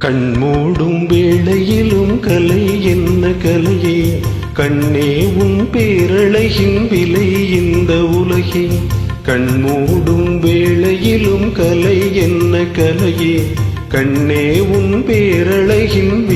கண்மூடும் வேளையிலும் கலை என்ன கலையே? கண்ணே உன் பேரழகின் விலை இந்த உலகே. கண்மூடும் வேளையிலும் கலை என்ன கலையே? கண்ணே உன் பேரழகின்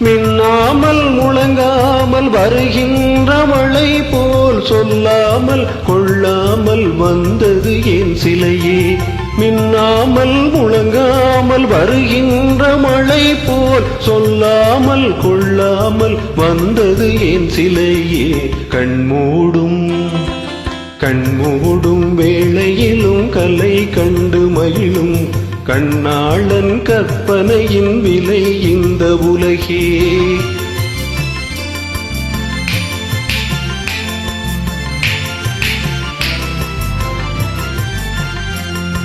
மின்னாமல் முழங்காமல் வருகின்ற மழை போல் சொல்லாமல் கொள்ளாமல் வந்தது என் சிலையே. மின்னாமல் முழங்காமல் வருகின்ற மழை போல் சொல்லாமல் கொள்ளாமல் வந்தது என் சிலையே. கண்மூடும் கண்மூடும் வேளையிலும் கலை கண்டு மகிழும் கண்ணாளன் கற்பனையின் விலை இந்த உலகே.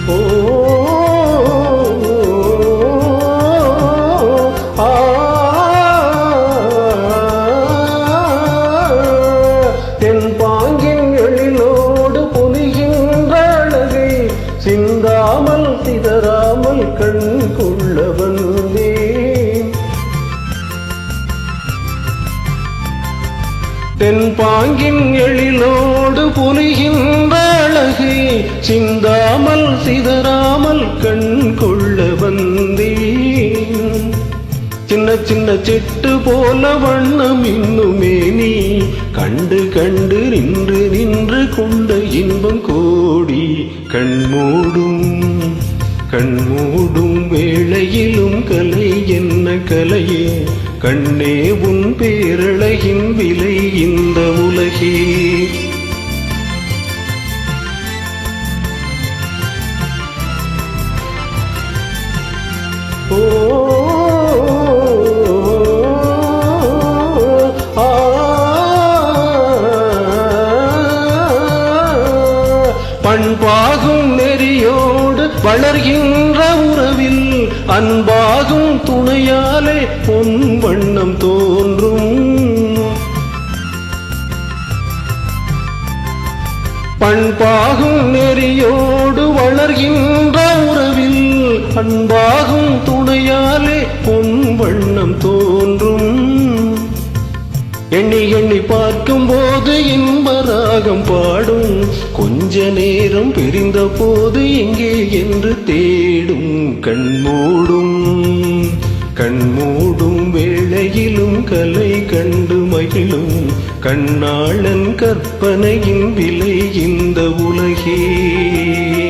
ஓ தென்பாங்கின் எழிலோடு புரிகின்ற அழகு சிந்தாமல் சிதறாமல் கண் கொள்ள வந்தேன். சின்ன சின்ன செட்டு போல வண்ணம் இன்னுமே நீ கண்டு கண்டு நின்று நின்று கொண்ட இன்பம் கோடி கண்மூடும் கண்மூடும் வேளையிலும் கலை என்ன கலையே கண்ணே உன் பேரழகின் விலை இந்த உலகே பண்பாகும் நெறியோடு வளர்கின்ற உறவில் அன்பாகும் துணையாலே பொன் வண்ணம் தோன்றும். பண்பாகும் நெறியோடு வளர்கின்ற உறவில் அன்பாகும் துணையாலே பொன் வண்ணம் தோன்றும். எண்ணி எண்ணி பார்க்கும் போது இன்பராகம் பாடும். கொஞ்ச நேரம் பிரிந்த போது எங்கே என்று தேடும். கண்மூடும் கண்மூடும் வேளையிலும் கலை கண்டு மகிழும். கண்ணாளன் கற்பனையின் விலை இந்த உலகே.